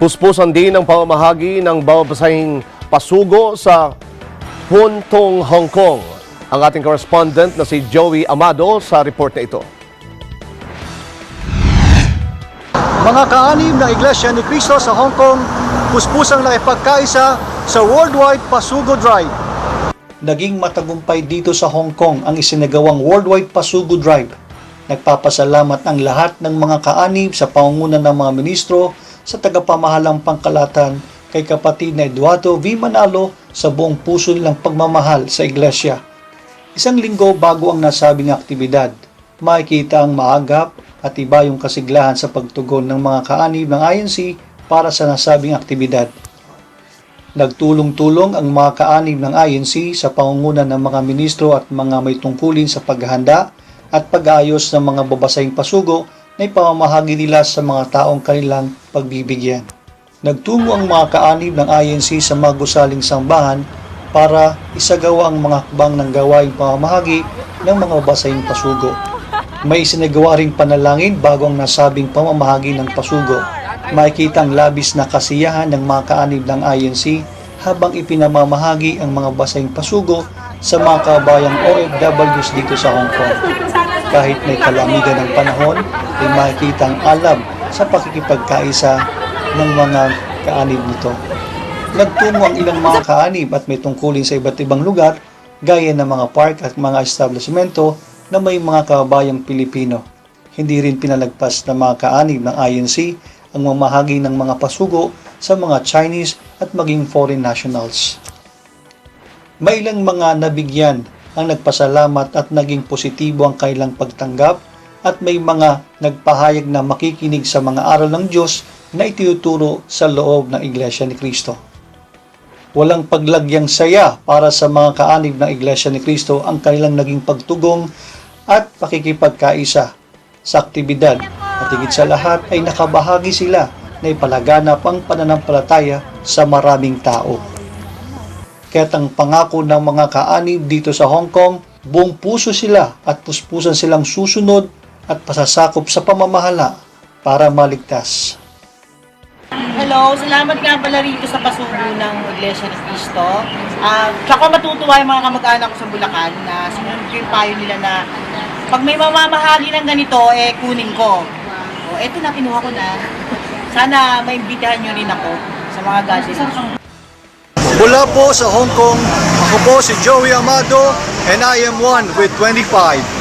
Puspusan din ang pamamahagi ng babasahing pasugo sa Huntong, Hong Kong. Ang ating correspondent na si Joey Amado sa report na ito. Mga kaanib na Iglesia ni Cristo sa Hong Kong, puspusang nakipagkaisa sa Worldwide Pasugo Drive. Naging matagumpay dito sa Hong Kong ang isinagawang Worldwide Pasugo Drive. Nagpapasalamat ang lahat ng mga kaanib sa pangunguna ng mga ministro sa tagapamahalang pangkalatan kay kapatid na Eduardo V. Manalo sa buong puso nilang pagmamahal sa Iglesia. Isang linggo bago ang nasabing aktibidad, makikita ang maagap at iba yung kasiglahan sa pagtugon ng mga kaanib ng INC para sa nasabing aktibidad. Nagtulong-tulong ang mga kaanib ng INC sa pangunguna ng mga ministro at mga may tungkulin sa paghahanda at pag-aayos ng mga babasahing pasugo na ipamamahagi nila sa mga taong kanilang pagbibigyan. Nagtungo ang mga kaanib ng INC sa mga gusaling sambahan para isagawa ang mga hakbang ng gawaing pamamahagi ng mga babasahing pasugo. May isinagawa ring panalangin bago ang nasabing pamamahagi ng pasugo. Makikita ang labis na kasiyahan ng mga kaanib ng INC habang ipinamamahagi ang mga basahing pasugo sa mga kabayang OFWs dito sa Hong Kong. Kahit may kalamigan ng panahon, ay makikita ang alab sa pakikipagkaisa ng mga kaanib nito. Nagtungo ang ilang mga kaanib at may tungkulin sa iba't ibang lugar gaya ng mga park at mga establishmento na may mga kabayang Pilipino. Hindi rin pinalagpas ng mga kaanib ng INC ang mamahagi ng mga pasugo sa mga Chinese at maging foreign nationals. May ilang mga nabigyan ang nagpasalamat at naging positibo ang kailang pagtanggap at may mga nagpahayag na makikinig sa mga aral ng Diyos na itinuturo sa loob ng Iglesia ni Kristo. Walang paglagyang saya para sa mga kaanib ng Iglesia ni Kristo ang kanilang naging pagtugong at pakikipagkaisa sa aktibidad at higit sa lahat ay nakabahagi sila na ipalaganap ang pananampalataya sa maraming tao. Kaya't ang pangako ng mga kaanib dito sa Hong Kong, buong puso sila at puspusan silang susunod at pasasakop sa pamamahala para maligtas. Hello, salamat nga pala rito sa pasubo ng Iglesia ni Cristo. Ah, tsaka matutuwa yung mga kamag-anak ko sa Bulacan na sinunod yung payo nila na pag may mamamahagi ng ganito, eh kunin ko. O, eto na, kinuha ko na. Sana maimbitahan nyo rin ako sa mga gatherings. Mula po sa Hong Kong, ako po si Joey Amado and I am one with 25.